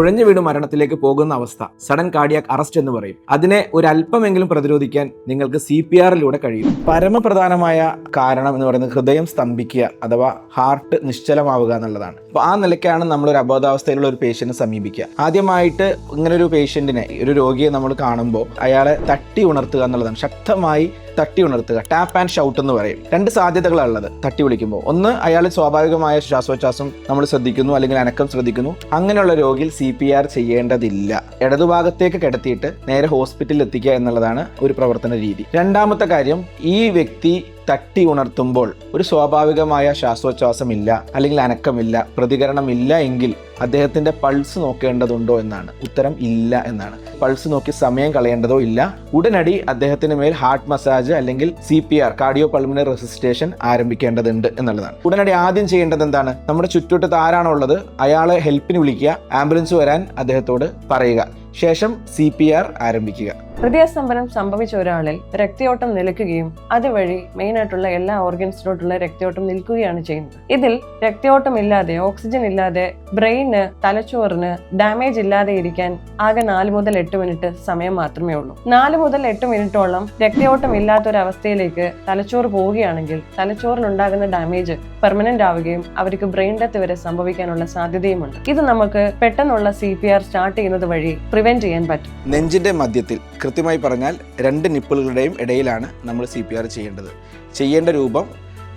കുഴഞ്ഞു വീണ് മരണത്തിലേക്ക് പോകുന്ന അവസ്ഥ. സഡൻ കാർഡിയാക് അറസ്റ്റ് എന്ന് പറയും. അതിനെ ഒരല്പമെങ്കിലും പ്രതിരോധിക്കാൻ നിങ്ങൾക്ക് സി പി ആറിലൂടെ കഴിയും. പരമപ്രധാനമായ കാരണം എന്ന് പറയുന്നത് ഹൃദയം സ്തംഭിക്കുക അഥവാ ഹാർട്ട് നിശ്ചലമാവുക എന്നുള്ളതാണ്. അപ്പോൾ ആ നിലയ്ക്കാണ് നമ്മൾ ഒരു അബോധാവസ്ഥയിലുള്ള ഒരു പേഷ്യന്റിനെ സമീപിക്കുക. ആദ്യമായിട്ട് ഇങ്ങനെ ഒരു പേഷ്യന്റിനെ ഒരു രോഗിയെ നമ്മൾ കാണുമ്പോൾ അയാളെ തട്ടി ഉണർത്തുക എന്നുള്ളതാണ്. ശക്തമായി തട്ടി ഉണർത്തുക. ടാപ്പ് ആൻഡ് ഷൗട്ട് എന്ന് പറയും. രണ്ട് സാധ്യതകളാണ് ഉള്ളത്. തട്ടി വിളിക്കുമ്പോൾ. ഒന്ന് അയാൾ സ്വാഭാവികമായ ശ്വാസോച്ഛാസം നമ്മൾ ശ്രദ്ധിക്കുന്നു അല്ലെങ്കിൽ അനക്കം ശ്രദ്ധിക്കുന്നു. അങ്ങനെയുള്ള രോഗിയിൽ സി പി ആർ ചെയ്യേണ്ടതില്ല. ഇടതുഭാഗത്തേക്ക് കിടത്തിയിട്ട് നേരെ ഹോസ്പിറ്റലിൽ എത്തിക്കുക എന്നുള്ളതാണ് ഒരു പ്രവർത്തന രീതി. രണ്ടാമത്തെ കാര്യം ഈ വ്യക്തി തട്ടി ഉണർത്തുമ്പോൾ ഒരു സ്വാഭാവികമായ ശ്വാസോച്ഛ്വാസമില്ല അല്ലെങ്കിൽ അനക്കമില്ല പ്രതികരണമില്ല എങ്കിൽ അദ്ദേഹത്തിന്റെ പൾസ് നോക്കേണ്ടതുണ്ടോ എന്നാണ്. ഉത്തരം ഇല്ല എന്നാണ്. പൾസ് നോക്കി സമയം കളയേണ്ടതോ ഇല്ല. ഉടനടി അദ്ദേഹത്തിന് മേൽ ഹാർട്ട് മസാജ് അല്ലെങ്കിൽ C P R cardio pulmonary resuscitation ആരംഭിക്കേണ്ടതുണ്ട് എന്നുള്ളതാണ്. ഉടനടി ആദ്യം ചെയ്യേണ്ടത് എന്താണ്? നമ്മുടെ ചുറ്റുവട്ടത്ത് ആരാണോ ഉള്ളത് അയാളെ ഹെൽപ്പിന് വിളിക്കുക ആംബുലൻസ് വരാൻ അദ്ദേഹത്തോട് പറയുക. ശേഷം സി ആരംഭിക്കുക. ഹൃദയസ്തംഭനം സംഭവിച്ച ഒരാളിൽ രക്തയോട്ടം നിലയ്ക്കുകയും അതുവഴി മെയിൻ ആയിട്ടുള്ള എല്ലാ ഓർഗൻസിലോട്ടുള്ള രക്തയോട്ടം നിൽക്കുകയാണ് ചെയ്യുന്നത്. ഇതിൽ രക്തയോട്ടം ഇല്ലാതെ ഓക്സിജൻ ഇല്ലാതെ ബ്രെയിന് തലച്ചോറിന് ഡാമേജ് ഇല്ലാതെ ഇരിക്കാൻ ആകെ നാല് മുതൽ എട്ട് മിനിറ്റ് സമയം മാത്രമേ ഉള്ളൂ. നാല് മുതൽ എട്ട് മിനിറ്റോളം രക്തയോട്ടം ഇല്ലാത്ത ഒരു അവസ്ഥയിലേക്ക് തലച്ചോറ് പോവുകയാണെങ്കിൽ തലച്ചോറിനുണ്ടാകുന്ന ഡാമേജ് പെർമനന്റ് ആവുകയും അവർക്ക് ബ്രെയിൻ ഡെത്ത് വരെ സംഭവിക്കാനുള്ള സാധ്യതയുമുണ്ട്. ഇത് നമുക്ക് പെട്ടെന്നുള്ള സി സ്റ്റാർട്ട് ചെയ്യുന്നത് വഴി പ്രിവെന്റ് ചെയ്യാൻ പറ്റും. നെഞ്ചിന്റെ മധ്യത്തിൽ കൃത്യമായി പറഞ്ഞാൽ രണ്ട് നിപ്പിളുകളുടെയും ഇടയിലാണ് നമ്മൾ സി പി ആർ ചെയ്യേണ്ടത്. ചെയ്യേണ്ട രൂപം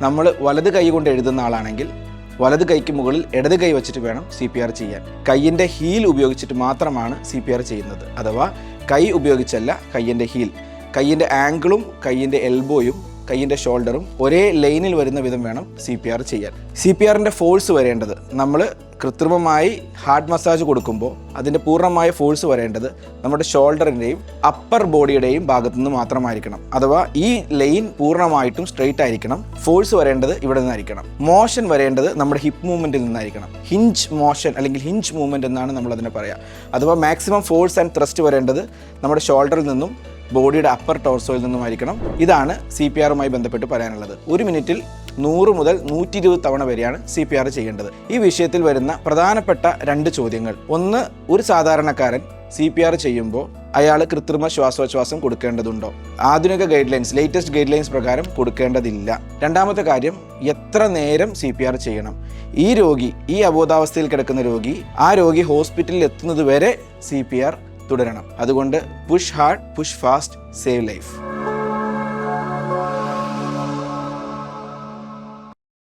നമ്മൾ വലത് കൈ കൊണ്ട് എഴുതുന്ന ആളാണെങ്കിൽ വലത് കൈക്ക് മുകളിൽ ഇടത് കൈ വെച്ചിട്ട് വേണം സി പി ആർ ചെയ്യാൻ. കൈയിന്റെ ഹീൽ ഉപയോഗിച്ചിട്ട് മാത്രമാണ് സി പി ആർ ചെയ്യുന്നത്. അഥവാ കൈ ഉപയോഗിച്ചല്ല കയ്യന്റെ ഹീൽ. കയ്യിന്റെ ആംഗിളും കയ്യിന്റെ എൽബോയും കയ്യിന്റെ ഷോൾഡറും ഒരേ ലൈനിൽ വരുന്ന വിധം വേണം സി പി ആർ ചെയ്യാൻ. സി പി ആറിന്റെ ഫോഴ്സ് വരേണ്ടത് നമ്മൾ കൃത്രിമമായി ഹാർഡ് മസാജ് കൊടുക്കുമ്പോൾ അതിന്റെ പൂർണമായ ഫോഴ്സ് വരേണ്ടത് നമ്മുടെ ഷോൾഡറിന്റെയും അപ്പർ ബോഡിയുടെയും ഭാഗത്തു നിന്ന് മാത്രമായിരിക്കണം. അഥവാ ഈ ലൈൻ പൂർണമായിട്ടും സ്ട്രെയിറ്റ് ആയിരിക്കണം. ഫോഴ്സ് വരേണ്ടത് ഇവിടെ നിന്നായിരിക്കണം. മോഷൻ വരേണ്ടത് നമ്മുടെ ഹിപ്പ് മൂവ്മെന്റിൽ നിന്നായിരിക്കണം. ഹിഞ്ച് മോഷൻ അല്ലെങ്കിൽ ഹിഞ്ച് മൂവ്മെന്റ് എന്നാണ് നമ്മൾ അതിനെ പറയുക അഥവാ മാക്സിമം ഫോഴ്സ് ആൻഡ് ത്രസ്റ്റ് വരേണ്ടത് നമ്മുടെ ഷോൾഡറിൽ നിന്നും ബോഡിയുടെ അപ്പർ ടോർസോയിൽ നിന്നുമായിരിക്കണം ഇതാണ് സി പി ആറുമായി ബന്ധപ്പെട്ട് പറയാനുള്ളത്. ഒരു മിനിറ്റിൽ നൂറ് മുതൽ നൂറ്റി ഇരുപത് തവണ വരെയാണ് സി പി ആർ ചെയ്യേണ്ടത്. ഈ വിഷയത്തിൽ വരുന്ന പ്രധാനപ്പെട്ട രണ്ട് ചോദ്യങ്ങൾ. ഒന്ന് ഒരു സാധാരണക്കാരൻ സി പി ആർ ചെയ്യുമ്പോൾ അയാൾ കൃത്രിമ ശ്വാസോച്ഛ്വാസം കൊടുക്കേണ്ടതുണ്ടോ? ആധുനിക guidelines latest guidelines പ്രകാരം കൊടുക്കേണ്ടതില്ല. രണ്ടാമത്തെ കാര്യം എത്ര നേരം സി പി ആർ ചെയ്യണം? ഈ രോഗി ഈ അബോധാവസ്ഥയിൽ കിടക്കുന്ന രോഗി ആ രോഗി ഹോസ്പിറ്റലിൽ എത്തുന്നത് വരെ സി പി ആർ തുടരണം. അതുകൊണ്ട് push hard push fast save life